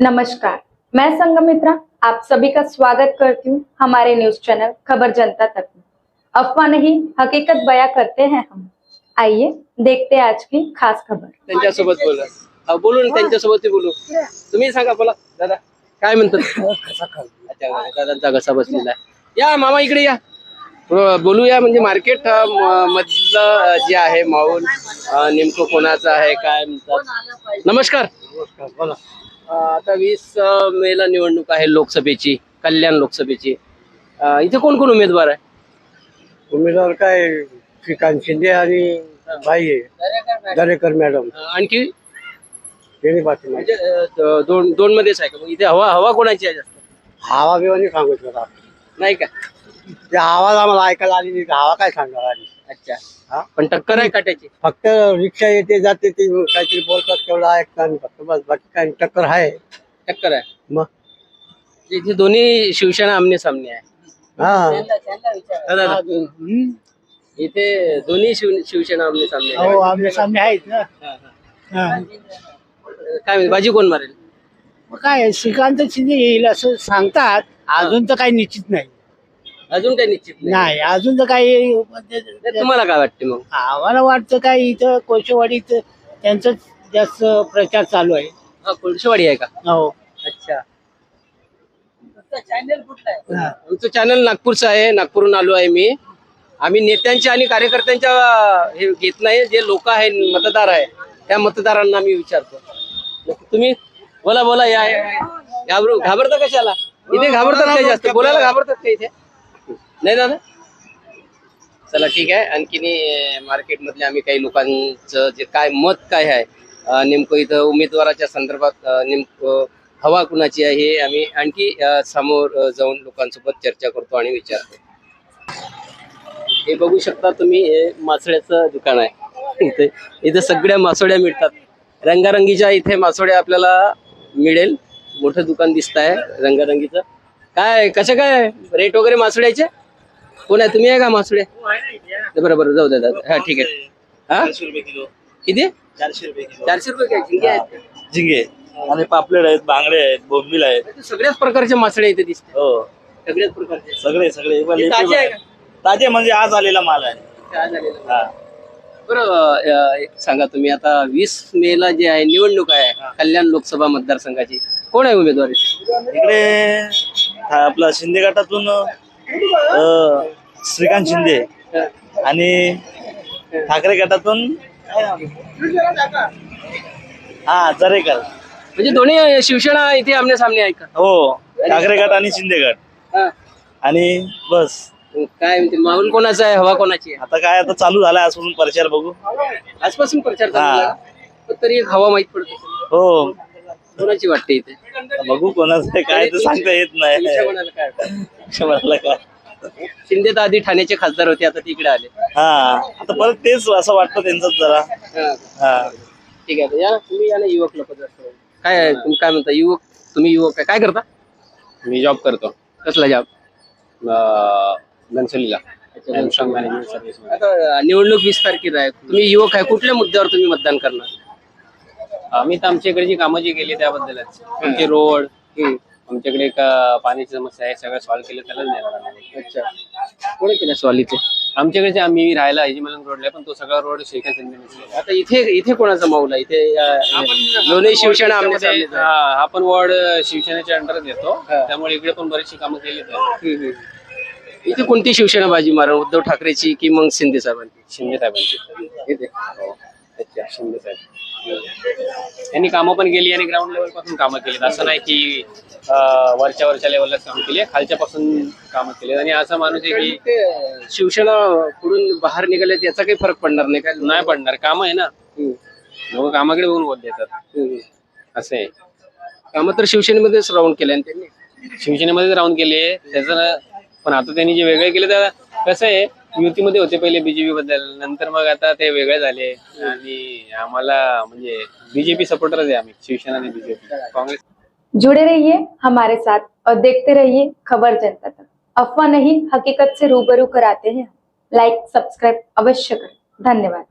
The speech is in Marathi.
नमस्कार. मैं संगमित्रा आप सभी का स्वागत करती हूँ हमारे न्यूज चैनल खबर जनता तक में। अफवाह नहीं हकीकत बयां करते हैं हम। आइए देखते हैं आज की खास खबर। त्यांच्यासोबत बोला. हा, बोलू ना त्यांच्यासोबत बोलू. तुम्ही सांगा बोला. दादा काय म्हणतात? अच्छा दादांचा घसा बसलेला आहे. या मामा इकडे या. अं, बोलूया म्हणजे मार्केट मधलं अं, जे आहे माहोल अं, नेमकं कोणाचं आहे काय म्हणतात? नमस्कार. बोला. अं, आता वीस मेला निवडणूक आहे लोकसभेची कल्याण लोकसभेची. अं, इथे कोण कोण उमेदवार आहे? उमेदवार काय श्रीकांत शिंदे आणि भाई आहे. दरेकर मॅडम. अं, आणखी? त्यांनी म्हणजे अं, दोन दोन मध्येच आहे का? मग इथे हवा हवा कोणाची आहे जास्त? हवा बिवानी सांगू शकता नाही. का? ते आवाज आम्हाला ऐकायला आली नाही. तर हवा काय सांगणार आली अच्छा. हा? पण टक्कर आहे काट्याची? फक्त रिक्षा येते जाते ते काहीतरी बोलतात तेवढं ऐकतं आणि फक्त बस बाकी काय टक्कर आहे. टक्कर आहे. मग? इथे दोन्ही शिवसेना आमने सामने आहे. हा. हा, दादा. इथे दोन्ही शिव शिवसेना आमने सामने आहे. हो आमच्या सामने आहेत ना. हा, हा. काय बाजी कोण मारेल? मग काय श्रीकांत शिंदे येईल असं सांगतात अजून तर काही निश्चित नाही. अजून काही निश्चित नाही. नाही अजून तर काही तर तुम्हाला काय वाटते मग? आम्हाला वाटतं काय इथं कोशवाडीत त्यांचं जास्त प्रचार चालू आहे. हा कोळशेवाडी आहे का? हो. अच्छा. आमचं चॅनल नागपूरचं आहे नागपूरहून आलो आहे मी. आम्ही नेत्यांच्या आणि कार्यकर्त्यांच्या हे घेत नाही जे लोक आहे मतदार आहे त्या मतदारांना मी विचारतो. तुम्ही बोला बोला या या. घाबरू घाबरता कशाला? इथे घाबरतात काय जास्त? बोलायला घाबरतात का इथे? नाही दादा? चला ठीक आहे. आणखीन मार्केटमधले आम्ही काही लोकांचं जे काय मत काय आहे नेमकं इथं उमेदवाराच्या संदर्भात नेमकं हवा कुणाची आहे हे आम्ही आणखी समोर जाऊन लोकांसोबत चर्चा करतो आणि विचारतो. हे बघू शकता तुम्ही हे मासळ्याचं दुकान आहे. इथे इथे सगळ्या मासोळ्या मिळतात. रंगारंगीच्या इथे मासोळ्या आपल्याला मिळेल. मोठं दुकान दिसत आहे रंगारंगीचं. काय कसं काय? रेट वगैरे मासोळ्याचे? कोण आहे तुम्ही आहे का मासोळे बरं बरं जाऊ द्या हा ठीक आहे. हा? किती? चारशे रुपये चारशे रुपये काय? झिंगे आहेत का? झिंगे. आणि पापलेट आहेत बांगडे आहेत बोंबील आहेत. सगळ्याच प्रकारचे मासळे इथे दिसतात. हो. सगळ्याच प्रकारचे. सगळे सगळे. हे ताजे आहे. ताजे म्हणजे आज आलेला माल आहे? हा. बरं एक सांगा तुम्ही आता वीस मे ला जे आहे निवडणूक आहे कल्याण लोकसभा मतदारसंघाची. कोण आहे उमेदवार? इकडे हा आपला शिंदे गटातून अं, श्रीकांत शिंदे आणि ठाकरे गटातून हा जरेकर. म्हणजे दोन्ही शिवसेना इथे आमने सामने आहे का? हो ठाकरे गट आणि शिंदे गट. हा. आणि बस. काय म्हणते माहोल कोणाचा आहे हवा कोणाची आहे? आता काय आता चालू झालाय आजपासून प्रचार बघू. आजपासून प्रचार चालू हा. झाला. पण तरी एक हवा माहीत पडते हो. कोणाची वाटते इथे? बघू कोणाचं आहे, काय ते सांगता येत नाही. कोणाला काय वाटतं? कोणाला काय? शिंदे तर आधी ठाण्याचे खासदार होते आता तिकडे आले. हा आता परत तेच असं वाटतं त्यांचं जरा. हा. हा. ठीक आहे या ना, तुम्ही या ना युवक लोक काय आहे, तुम्ही काय म्हणता युवक तुम्ही युवक आहे काय करता? मी जॉब करतो. कसला जॉब घनसोलीला. आता निवडणूक वीस तारखेला आहे. तुम्ही युवक आहे कुठल्या मुद्द्यावर तुम्ही मतदान करणार? आम्ही तर आमच्या इकडे जी कामं जी केली त्याबद्दलच. आमचे रोड आमच्याकडे एक पाण्याची समस्या आहे सगळं सॉल्व्ह केलं त्यालाच देणार आम्ही. अच्छा. कोणी केलं स्वालीचे? आमच्याकडे आम्ही राहायला हिजीमलंग रोडला पण तो सगळा रोड केला. आता इथे इथे कोणाचा माऊल आहे? इथे दोन्ही शिवसेना हा हा पण वॉर्ड शिवसेनेच्या अंडरात येतो. हा. त्यामुळे इकडे पण बरीचशी कामं केली. इथे कोणती शिवसेना बाजी मारा उद्धव ठाकरेची की मग शिंदे साहेबांची? शिंदे साहेबांची. इथे. अच्छा शिंदे साहेब. यांनी कामं पण केली आणि ग्राउंड लेवलपासून कामं केली असं नाही की वरच्या वरच्या लेवललाच काम केली खालच्या पासून कामं केली आणि असा माणूस आहे की शिवसेना पुढून बाहेर निघाल्यात याचा काही फरक पडणार नाही का? नाही पडणार. काम आहे ना. लोक कामाकडे बघून वोट देतात. असं आहे. कामं तर शिवसेनेमध्येच राहून केले आणि त्यांनी. शिवसेनेमध्ये राहून गेले त्याचं पण आता त्यांनी जे वेगळे केले तर कसं आहे युतीमध्ये होते पहिले बीजेपी बद्दल. नंतर मग आता ते वेगळे झाले. आणि आम्हाला म्हणजे बीजेपी सपोर्टरच आहे आम्ही. शिवसेना आणि बीजेपी काँग्रेस. जुड़े रहिए हमारे साथ. और देखते रहिए खबर जनता तक. अफवाह नहीं हकीकत से रूबरू कराते हैं लाइक सब्सक्राइब अवश्य करें. धन्यवाद.